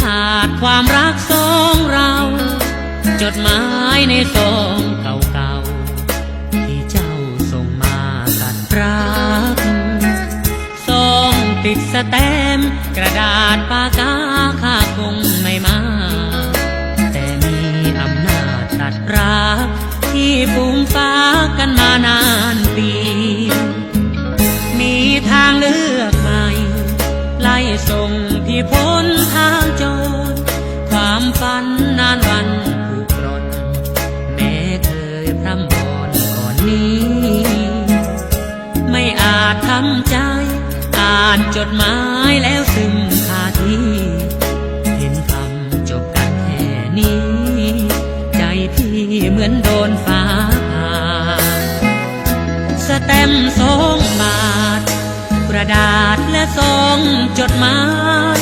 ขาดความรักสองเรา จดหมายในซองเก่าๆ ที่เจ้าส่งมาตัดรักซองติดสแตมกระดาษปากกาข้าคงไม่มา แต่มีอำนาจตัดรัก ที่ฟูมฟ้ากันมานานปีมีทางเลือกใหม่ไล่ส่งพี่พ้นทาง ฝันนานวันผูกร่นแม้เคยพร่ำบอนก่อนนี้ ไม่อาจทำใจ อ่านจดหมายแล้วซึมคาทีเห็นคำจบกันแค่นี้ ใจพี่เหมือนโดนฟ้าผ่าสแตมสองบาท กระดาษและซองจดหมาย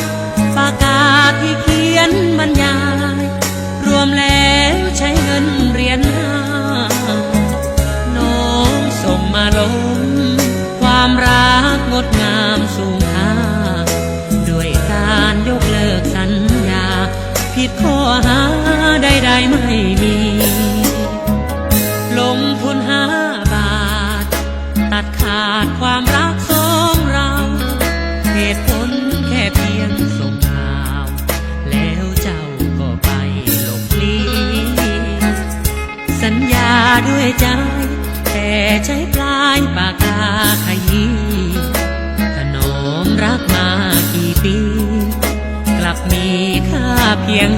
ดงามสูงค่าด้วยการยกเลิกสัญญา ผิดข้อหาใดๆไม่มี ลงทุนห้าบาท ตัดขาดความรักสองเราเหตุผลแค่เพียงส่งข่าว แล้วเจ้าก็ไปหลบลี้สัญญาด้วยใจแต่ใช้ปลายปากกาขยี้ รักมากี่ปี กลับมีค่าเพียง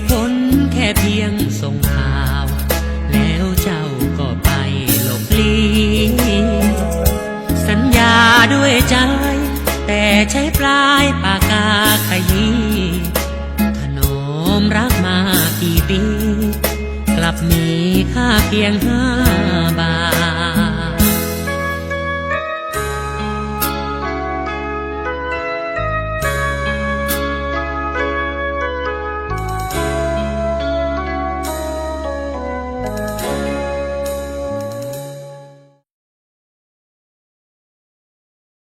ตุผลแค่เพียงส่งข่าว แล้วเจ้าก็ไปหลบลีสัญญาด้วยใจ แต่ใช้ปลายปากกาขยี้ถนอมรักมากี่ปี กลับมีค่าเพียงห้า